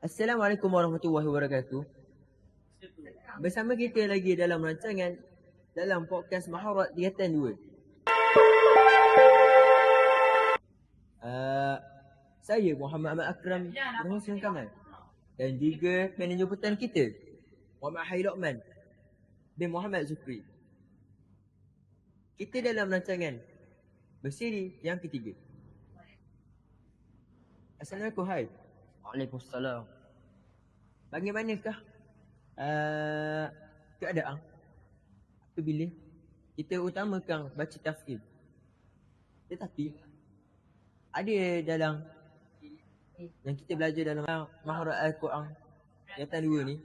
Assalamualaikum warahmatullahi wabarakatuh. Bersama kita lagi dalam rancangan dalam podcast Maharat Tingkatan 2. Uh, saya Muhammad Ahmad Akram Sian Kamal dan juga manager jemputan kita Muhammad Hai Lokman bin Muhammad Zukri. Kita dalam rancangan bersiri yang ketiga. Assalamualaikum hai. Waalaikumsalam. Bagaimanakah uh, keadaan. Apabila kita utamakan baca tafsir. Tetapi ada dalam yang kita belajar dalam Maharat Al-Quran Yatan dua ni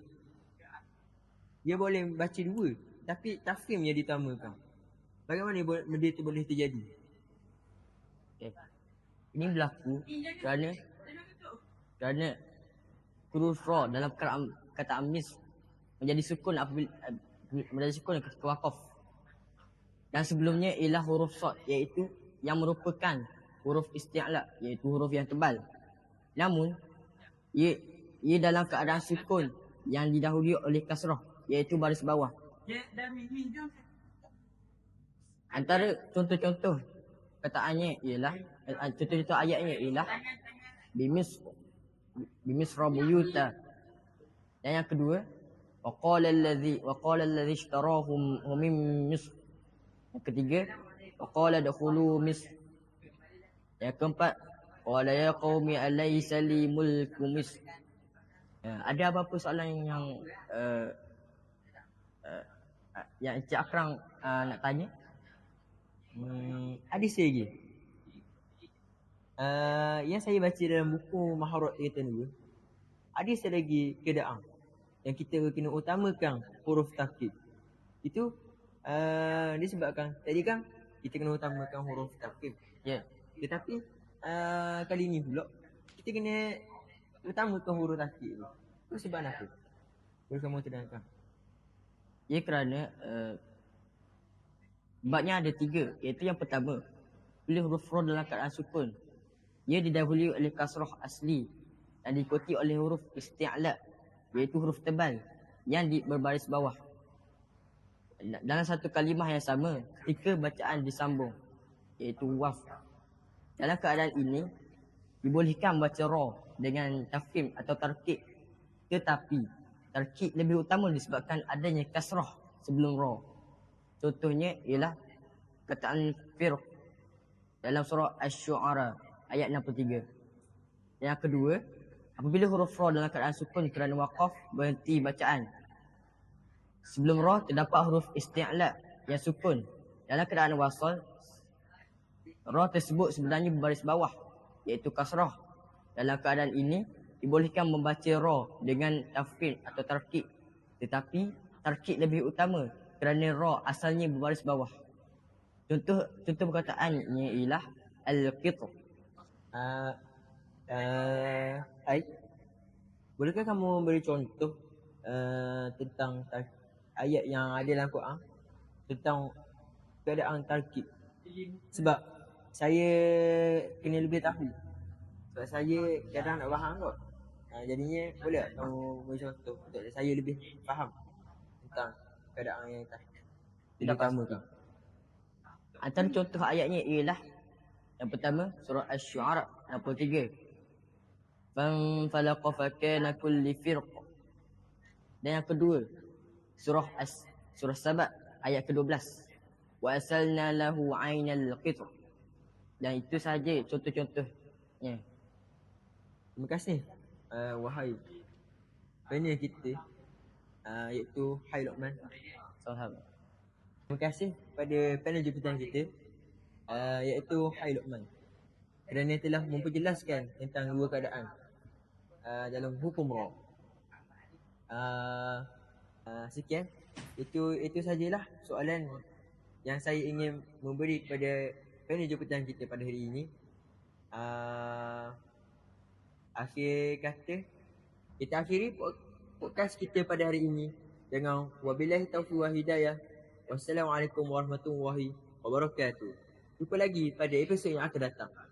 dia boleh baca dua tapi tafsirnya ditamakan bagaimana benda itu boleh terjadi? Okay. Ini berlaku kerana kerana huruf ra dalam kata, kata amis menjadi sukun apabila eh, menjadi sukun ketika wakaf. Dan sebelumnya ialah huruf sad iaitu yang merupakan huruf isti'la iaitu huruf yang tebal. Namun ia, ia dalam keadaan sukun yang didahului oleh kasrah iaitu baris bawah. Antara contoh-contoh kataannya ialah eh, contoh-contoh ayatnya ialah bimis bimis rabuyuta dan yang kedua waqala allazi waqala allazi ishtarahu min misr. Yang ketiga waqala dakhulu misr. Yang keempat qala ya qaumi alaysa li mulku misr. Ya, ada apa-apa soalan yang uh, uh, yang Encik Akram uh, nak tanya? Hmm, ada saya lagi. Uh, yang saya baca dalam buku Maharat Tingkatan 2 Ada lagi keadaan Yang kita kena utamakan huruf takib Itu uh, disebabkan Tadi kan kita kena utamakan huruf takib ya yeah. Tetapi uh, kali ni pula Kita kena utamakan huruf takib tu Itu sebab apa? Boleh kamu terangkan? Ya kerana uh, Babnya ada tiga, iaitu yang pertama Bila huruf ra dalam keadaan sukun Ia didahului oleh kasrah asli Dan diikuti oleh huruf isti'la Iaitu huruf tebal Yang di berbaris bawah. Dalam satu kalimah yang sama Ketika bacaan disambung Iaitu waf. Dalam keadaan ini Dibolehkan baca ra dengan tafkim atau tarkik. Tetapi Tarkik lebih utama disebabkan adanya kasrah sebelum ra. Contohnya ialah kataan firq dalam surah Asy-Syu'ara ayat 63. Yang kedua, apabila huruf ra dalam keadaan sukun kerana waqaf berhenti bacaan. Sebelum ra terdapat huruf isti'la yang sukun. Dalam keadaan wasal ra tersebut sebenarnya berbaris bawah iaitu kasrah. Dalam keadaan ini dibolehkan membaca ra dengan tafkid atau tarkib. Tetapi tarkib lebih utama kerana ra asalnya berbaris bawah. Contoh contoh perkataannya ialah al-qitr. Uh, uh, Ai, bolehkah kamu beri contoh uh, tentang ayat yang ada dalam Quran tentang keadaan tarkib? Sebab saya kena lebih tahu. Sebab saya kadang nak faham kot. Uh, jadinya boleh tak kamu beri contoh untuk saya lebih faham tentang keadaan yang tidak pertama tu. Antara contoh ayatnya ialah yang pertama surah Asy-Syu'ara 63. Fan falaqa fa kana kulli firq. Dan yang kedua surah As surah Saba ayat ke-12. Wa asalna lahu 'ainal qitr. Dan itu saja contoh-contohnya. Terima kasih uh, wahai panel kita uh, iaitu Hai Lokman. Faham. Terima kasih pada panel jemputan kita uh, iaitu Hai Lokman. Kerana telah memperjelaskan tentang dua keadaan uh, dalam hukum ra. Uh, uh, sekian. Itu itu sajalah soalan yang saya ingin memberi kepada panel jemputan kita pada hari ini. Uh, akhir kata kita akhiri podcast kita pada hari ini dengan wabillahi taufiq wa hidayah. Wassalamualaikum warahmatullahi wabarakatuh. Jumpa lagi pada episod yang akan datang.